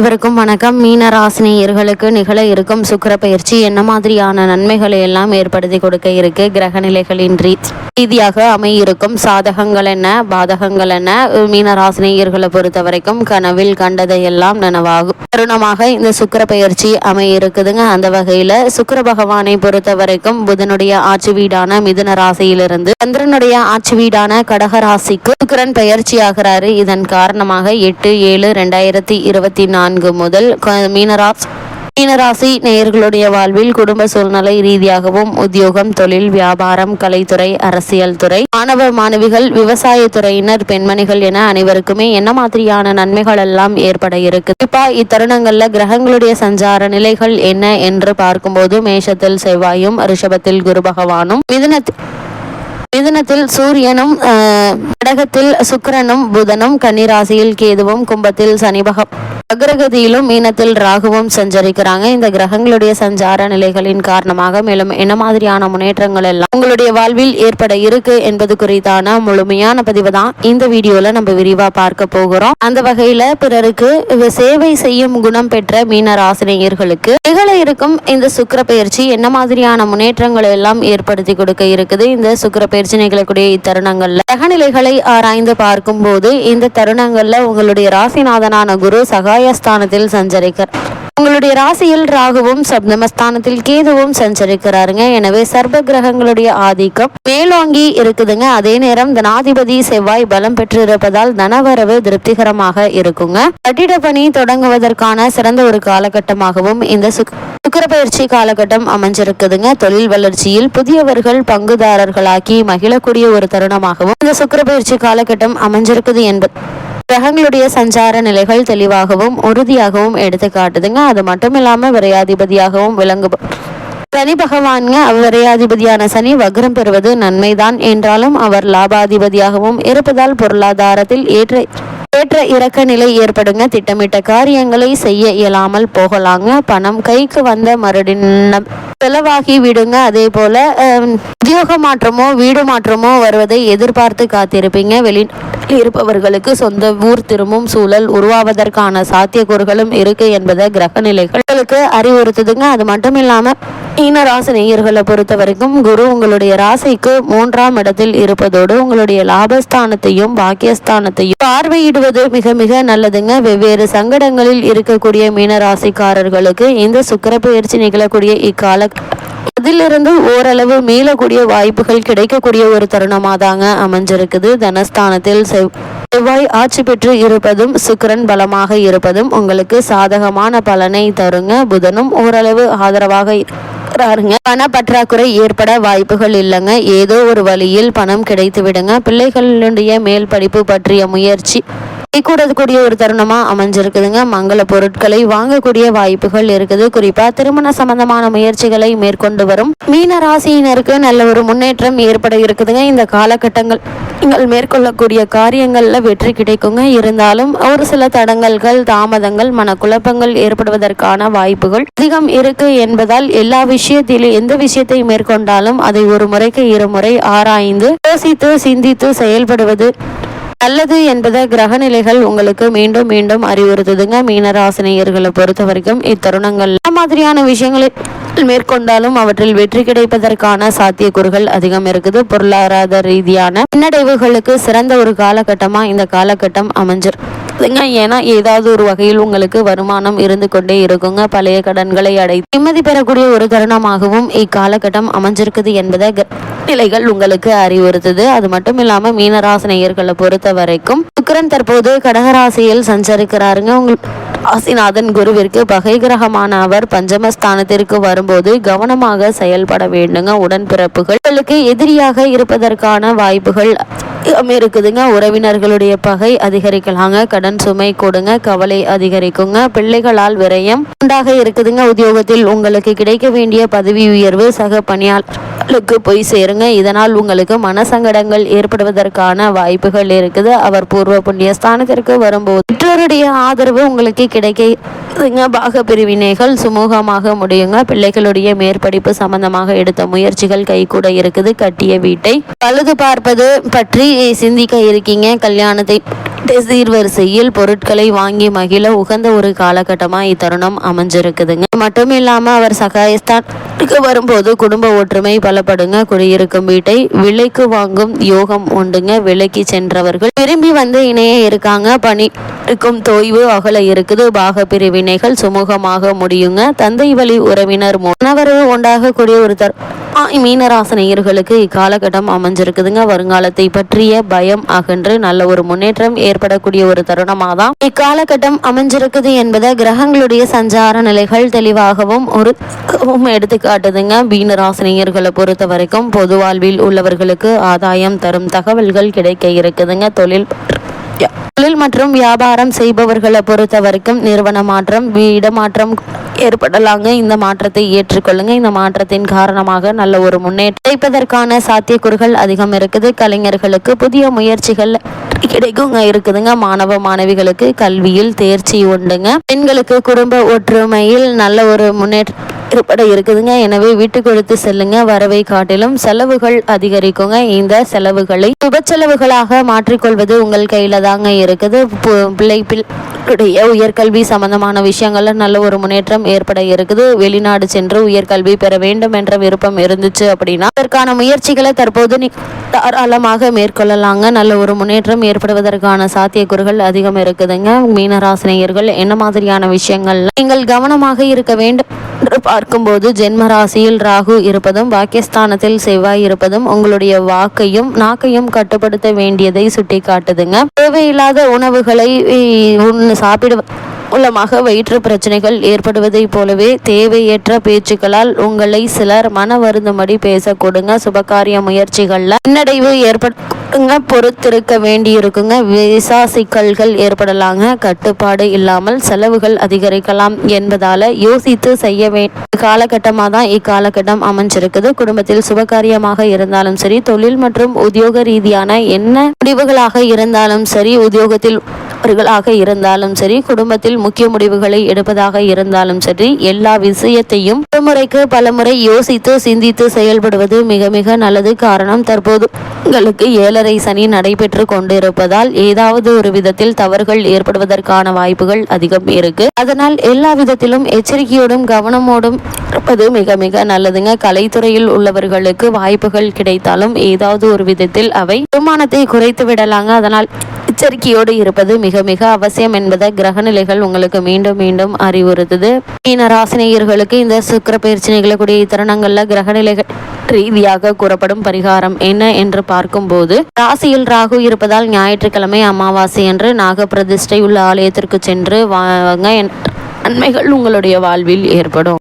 இவருக்கும் வணக்கம். மீன ராசினியர்களுக்கு நிகழ இருக்கும் சுக்கிர பயிற்சி என்ன மாதிரியான நன்மைகளை எல்லாம் ஏற்படுத்தி கொடுக்க இருக்கு? கிரகநிலைகளின் ரீதியாக அமையிருக்கும் சாதகங்கள் என்ன? பாதகங்கள் என்ன? மீன ராசினியர்களை பொறுத்த வரைக்கும் கனவில் கண்டதை எல்லாம் நனவாகும் தருணமாக இந்த சுக்கர பயிற்சி அமையிருக்குதுங்க. அந்த வகையில சுக்கர பகவானை பொறுத்த வரைக்கும் புதனுடைய ஆட்சி வீடான மிதுன ராசியிலிருந்து சந்திரனுடைய ஆட்சி வீடான கடக ராசிக்கு சுக்கிரன் பயிற்சி ஆகிறாரு. இதன் காரணமாக எட்டு ஏழு ரெண்டாயிரத்தி இருபத்தி நாலு நான்கு முதல் க- மீனராசி மீனராசி நேயர்களுடைய வாழ்வில் குடும்ப சூழ்நிலை ரீதியாகவும் உத்தியோகம் தொழில் வியாபாரம் கலைத்துறை அரசியல் துறை மாணவ மாணவிகள் விவசாய துறையினர் பெண்மணிகள் என அனைவருக்குமே என்ன மாதிரியான நன்மைகள் எல்லாம் ஏற்பட இருக்கு? குறிப்பா இத்தருணங்கள்ல கிரகங்களுடைய சஞ்சார நிலைகள் என்ன என்று பார்க்கும்போது மேஷத்தில் செவ்வாயும் ரிஷபத்தில் குரு பகவானும் மிதனத்தில் மிதனத்தில் சூரியனும் கடகத்தில் சுக்கரனும் புதனும் கன்னிராசியில் கேதுவும் கும்பத்தில் சனி அக்ரகதியிலும் மீனத்தில் ராகுவும் சஞ்சரிக்கிறாங்க. இந்த கிரகங்களுடைய சஞ்சார நிலைகளின் காரணமாக மேலும் என்ன மாதிரியான முன்னேற்றங்கள் எல்லாம் உங்களுடைய வாழ்வில் ஏற்பட இருக்கு என்பது குறித்தான முழுமையான பதிவு தான் இந்த வீடியோல நம்ம விரிவா பார்க்க போகிறோம். அந்த வகையில பிறருக்கு சேவை செய்யும் குணம் பெற்ற மீன ராசினியர்களுக்கு நிகழ இருக்கும் இந்த சுக்கர பயிற்சி என்ன மாதிரியான முன்னேற்றங்களை எல்லாம் ஏற்படுத்தி கொடுக்க இருக்குது. இந்த சுக்கர பயிற்சி நிகழக்கூடிய இத்தருணங்கள்ல கிரகநிலைகளை ஆராய்ந்து பார்க்கும்போது இந்த தருணங்கள்ல உங்களுடைய ராசிநாதனான குரு சகாயஸ்தானத்தில் சஞ்சரிக்கிறார். உங்களுடைய ராசியில் ராகுவும் சப்தமஸ்தானத்தில் கேதுவும் சஞ்சரிக்கிறாருங்க. எனவே சர்வ கிரகங்களுடைய ஆதிக்கம் மேலோங்கி இருக்குதுங்க. அதே நேரம் தனாதிபதி செவ்வாய் பலம் பெற்றிருப்பதால் தனவரவு திருப்திகரமாக இருக்குங்க. கட்டிட பணி தொடங்குவதற்கான சிறந்த ஒரு காலகட்டமாகவும் இந்த சுக் காலகட்டம் அமைஞ்சிருக்குதுங்க. தொழில் வளர்ச்சியில் புதியவர்கள் பங்குதாரர்களாக்கி மகிழக்கூடிய ஒரு தருணமாகவும் இந்த சுக்கிர பயிற்சி காலகட்டம் அமைஞ்சிருக்குது என்பது கிரகங்களுடைய சஞ்சார நிலைகள் தெளிவாகவும் உறுதியாகவும் எடுத்து காட்டுதுங்க. அது மட்டும் இல்லாம விரையாதிபதியாகவும் விளங்கு சனி பகவான்ங்க விரையாதிபதியான சனி வக்ரம் பெறுவது நன்மைதான். என்றாலும் அவர் லாபாதிபதியாகவும் இருப்பதால் பொருளாதாரத்தில் ஏற்ற ஏற்ற இறக்க நிலை ஏற்படுங்க. திட்டமிட்ட காரியங்களை செய்ய இயலாமல் போகலாங்க. பணம் கைக்கு வந்த மறுடி செலவாகி விடுங்க. அதே போல உத்தியோக மாற்றமோ வீடு மாற்றமோ வருவதை எதிர்பார்த்து காத்திருப்பீங்க. வெளிநாட்டில் இருப்பவர்களுக்கு சொந்த ஊர் திரும்பும் சூழல் உருவாவதற்கான சாத்தியக்கூறுகளும் இருக்கு என்பதை கிரக நிலைகளுக்கு உங்களுக்கு அறிவுறுத்துதுங்க. அது மட்டும் இல்லாம மீன ராசி நேயர்களை பொறுத்த வரைக்கும் குரு உங்களுடைய ராசிக்கு மூன்றாம் இடத்தில் இருப்பதோடு உங்களுடைய லாபஸ்தானத்தையும் பாக்கியஸ்தானத்தையும் பார்வையிடுவது மிக மிக நல்லதுங்க. வெவ்வேறு சங்கடங்களில் இருக்கக்கூடிய மீன ராசிக்காரர்களுக்கு இந்த சுக்கிர பயிற்சி நிகழக்கூடிய இக்கால அதிலிருந்து ஓரளவு மீளக்கூடிய வாய்ப்புகள் கிடைக்கக்கூடிய ஒரு தருணமாக தாங்க அமைஞ்சிருக்குது. தனஸ்தானத்தில் செவ் செவ்வாய் ஆட்சி பெற்று இருப்பதும் சுக்கரன் பலமாக இருப்பதும் உங்களுக்கு சாதகமான பலனை தருங்க. புதனும் ஓரளவு ஆதரவாக இருக்கிறாருங்க. பண பற்றாக்குறை ஏற்பட வாய்ப்புகள் இல்லைங்க. ஏதோ ஒரு வழியில் பணம் கிடைத்து விடுங்க பிள்ளைகளுடைய மேல் படிப்பு பற்றிய முயற்சி கூடக்கூடிய ஒரு தருணமா அமைஞ்சிருக்குதுங்க. மங்கள பொருட்களை வாங்கக்கூடிய வாய்ப்புகள் இருக்குது. குறிப்பா திருமண சம்பந்தமான முயற்சிகளை மேற்கொண்டு வரும் மீன ராசியினருக்கு நல்ல ஒரு முன்னேற்றம் ஏற்பட இருக்குதுங்க. இந்த காலகட்டங்கள் நீங்கள் மேற்கொள்ளக்கூடிய காரியங்களில் வெற்றி கிடைக்குங்க. இருந்தாலும் ஒரு சில தடங்கல்கள் தாமதங்கள் மனக்குழப்பங்கள் ஏற்படுவதற்கான வாய்ப்புகள் அதிகம் இருக்கு என்பதால் எல்லா விஷயத்திலும் எந்த விஷயத்தை மேற்கொண்டாலும் அதை ஒரு முறைக்கு இருமுறை ஆராய்ந்து யோசித்து சிந்தித்து செயல்படுவது நல்லது என்பதை கிரகநிலைகள் உங்களுக்கு மீண்டும் மீண்டும் அறிவுறுத்துதுங்க. மீனராசினியர்களை பொறுத்த வரைக்கும் இத்தருணங்கள் மாதிரியான விஷயங்களை மேற்கொண்டாலும் அவற்றில் வெற்றி கிடைப்பதற்கான சாத்தியக்கூறுகள் அதிகம் இருக்குது. பொருளாதார ரீதியான பின்னடைவுகளுக்கு சிறந்த ஒரு காலகட்டமா இந்த காலகட்டம் அமைஞ்சிருக்குதுங்க. ஏன்னா ஏதாவது ஒரு வகையில் உங்களுக்கு வருமானம் இருந்து கொண்டே இருக்குங்க. பழைய கடன்களை அடை நிம்மதி பெறக்கூடிய ஒரு தருணமாகவும் இக்காலகட்டம் அமைஞ்சிருக்குது என்பதை கிர- நிலைகள் உங்களுக்கு அறிவுறுத்துது. அது மட்டும் இல்லாம மீனராசினியர்களை பொறுத்த வரைக்கும் சுக்கரன் தற்போது கடகராசியில் சஞ்சரிக்கிறாருங்க. உங்கள் ராசிநாதன் குருவிற்கு பகை கிரகமான அவர் பஞ்சமஸ்தானத்திற்கு வரும்போது கவனமாக செயல்பட வேண்டுங்க. உடன்பிறப்புகள் உங்களுக்கு எதிரியாக இருப்பதற்கான வாய்ப்புகள் இருக்குதுங்க. உறவினர்களுடைய பகை அதிகரிக்கலாங்க. கடன் சுமை கொடுங்க. கவலை அதிகரிக்குங்க. பிள்ளைகளால் விரயம் உண்டாக இருக்குதுங்க. உத்தியோகத்தில் உங்களுக்கு கிடைக்க வேண்டிய பதவி உயர்வு சக பணியாளர்களுக்கு போய் சேருங்க. இதனால் உங்களுக்கு மனசங்கடங்கள் ஏற்படுவதற்கான வாய்ப்புகள் இருக்குது. அவர் பூர்வ புண்ணிய ஸ்தானத்திற்கு வரும்போது பெற்றோருடைய ஆதரவு உங்களுக்கு கிடைக்குதுங்க பாக பிரிவினைகள் சுமூகமாக முடியுங்க. பிள்ளைகளுடைய மேற்படிப்பு சம்பந்தமாக எடுத்த முயற்சிகள் கைகூட இருக்குது. கட்டிய வீட்டை பழுது பார்ப்பது பற்றி சிந்திக்க இருக்கீங்க. கல்யாணத்தை சீர்வரிசையில் பொருட்களை வாங்கி மகிழ உகந்த ஒரு காலகட்டமா இத்தருணம் அமைஞ்சிருக்குதுங்க. மட்டும் இல்லாம அவர் சகாயஸ்தானுக்கு வரும்போது குடும்ப ஒற்றுமை பலப்படுங்க. குடியிருக்கும் வீட்டை விலைக்கு வாங்கும் யோகம் உண்டுங்க. விலைக்கு சென்றவர்கள் விரும்பி வந்து இணைய இருக்காங்க. பணி இருக்கும் தொய்வு அகல இருக்குது. பாக பிரிவினைகள் சுமூகமாக முடியுங்க. தந்தை வழி உறவினர் உணவரவு உண்டாகக்கூடிய ஒரு தர் மீனராசனையர்களுக்கு இக்காலகட்டம் அமைஞ்சிருக்குதுங்க. வருங்காலத்தை பற்றிய பயம் அகன்று நல்ல ஒரு முன்னேற்றம் ஏற்படக்கூடிய ஒரு தருணமாக தான் இக்காலகட்டம் அமைஞ்சிருக்குது என்பதை கிரகங்களுடைய சஞ்சார நிலைகள் தெளிவாகவும் ஒரு எடுத்துக்காட்டுதுங்க. மீனராசினியர்களை பொறுத்த வரைக்கும் பொது வாழ்வில் உள்ளவர்களுக்கு ஆதாயம் தரும் தகவல்கள் கிடைக்க இருக்குதுங்க. தொழில் தொழில் மற்றும் வியாபாரம் செய்பவர்களை பொறுத்த வரைக்கும் நிறுவன மாற்றம் இடமாற்றம் மாற்றம் ஏற்படலாங்க. இந்த மாற்றத்தை ஏற்றுக்கொள்ளுங்க. இந்த மாற்றத்தின் காரணமாக நல்ல ஒரு முன்னேற்றம் கிடைப்பதற்கான சாத்தியக்கூறுகள் அதிகம் இருக்குது. கலைஞர்களுக்கு புதிய முயற்சிகள் கிடைக்குங்க இருக்குதுங்க. மாணவ மாணவிகளுக்கு கல்வியில் தேர்ச்சி உண்டுங்க. பெண்களுக்கு குடும்ப ஒற்றுமையில் நல்ல ஒரு முன்னேற்றம் மாறுபட இருக்குதுங்க. எனவே வீட்டுக்கு கொடுத்து செல்லுங்க. வரவை காட்டிலும் செலவுகள் அதிகரிக்குங்க. இந்த செலவுகளை சுப செலவுகளாக மாற்றிக்கொள்வது உங்கள் கையில தாங்க இருக்குது. பிள்ளை பிள்ளைடைய உயர்கல்வி சம்பந்தமான விஷயங்கள்ல நல்ல ஒரு முன்னேற்றம் ஏற்பட இருக்குது. வெளிநாடு சென்று உயர்கல்வி பெற வேண்டும் என்ற விருப்பம் இருந்துச்சு அப்படின்னா அதற்கான முயற்சிகளை தற்போது தாராளமாக மேற்கொள்ளலாங்க. நல்ல ஒரு முன்னேற்றம் ஏற்படுவதற்கான சாத்தியக்கூறுகள் அதிகம் இருக்குதுங்க. மீனராசினியர்கள் என்ன மாதிரியான விஷயங்கள் நீங்கள் கவனமாக இருக்க வேண்டும்? பார்க்கும்போது ஜென்ம ராசியில் ராகு இருப்பதும் பாக்கியஸ்தானத்தில் செவ்வாய் இருப்பதும் உங்களுடைய வாக்கையும் நாக்கையும் கட்டுப்படுத்த வேண்டியதை சுட்டி காட்டுதுங்க தேவையில்லாத உணவுகளை சாப்பிடு மூலமாக வயிற்று பிரச்சனைகள் ஏற்படுவதைப் போலவே தேவையற்ற பேச்சுக்களால் உங்களை சிலர் மன வருந்தும்படி பேச கொடுங்க. சுபகாரிய முயற்சிகள்ல பின்னடைவு ஏற்படுங்க பொறுத்திருக்க வேண்டியிருக்குங்க. விசா சிக்கல்கள் ஏற்படலாங்க. கட்டுப்பாடு இல்லாமல் செலவுகள் அதிகரிக்கலாம் என்பதால யோசித்து செய்ய வேண்டிய காலகட்டமாக தான் இக்காலகட்டம் அமைஞ்சிருக்குது. குடும்பத்தில் சுபகாரியமாக இருந்தாலும் சரி தொழில் மற்றும் உத்தியோக ரீதியான என்ன முடிவுகளாக இருந்தாலும் சரி உத்தியோகத்தில் இருந்தாலும் சரி குடும்பத்தில் முக்கிய முடிவுகளை எடுப்பதாக இருந்தாலும் சரி எல்லா விஷயத்தையும் முறைக்கு பலமுறை யோசித்து சிந்தித்து செயல்படுவது மிக மிக நல்லது. காரணம் தற்போது உங்களுக்கு ஏழரை சனி நடைபெற்று கொண்டிருப்பதால் ஏதாவது ஒரு விதத்தில் தவறுகள் ஏற்படுவதற்கான வாய்ப்புகள் அதிகம் இருக்கு. அதனால் எல்லா விதத்திலும் எச்சரிக்கையோடும் கவனமோடும் இருப்பது மிக மிக நல்லதுங்க. கலைத்துறையில் உள்ளவர்களுக்கு வாய்ப்புகள் கிடைத்தாலும் ஏதாவது ஒரு விதத்தில் அவை வருமானத்தை குறைத்து விடலாங்க. அதனால் எச்சரிக்கையோடு இருப்பது மிக மிக அவசியம் என்பதை கிரகநிலைகள் உங்களுக்கு மீண்டும் மீண்டும் அறிவுறுத்துது. மீன ராசினியர்களுக்கு இந்த சுக்கர பயிற்சி நிகழக்கூடிய தருணங்கள்ல கிரகநிலைகள் ரீதியாக கூறப்படும் பரிகாரம் என்ன என்று பார்க்கும்போது ராசியில் ராகு இருப்பதால் ஞாயிற்றுக்கிழமை அமாவாசை என்று நாக பிரதிஷ்டை உள்ள ஆலயத்திற்கு சென்று வாங்க நன்மைகள் உங்களுடைய வாழ்வில் ஏற்படும்.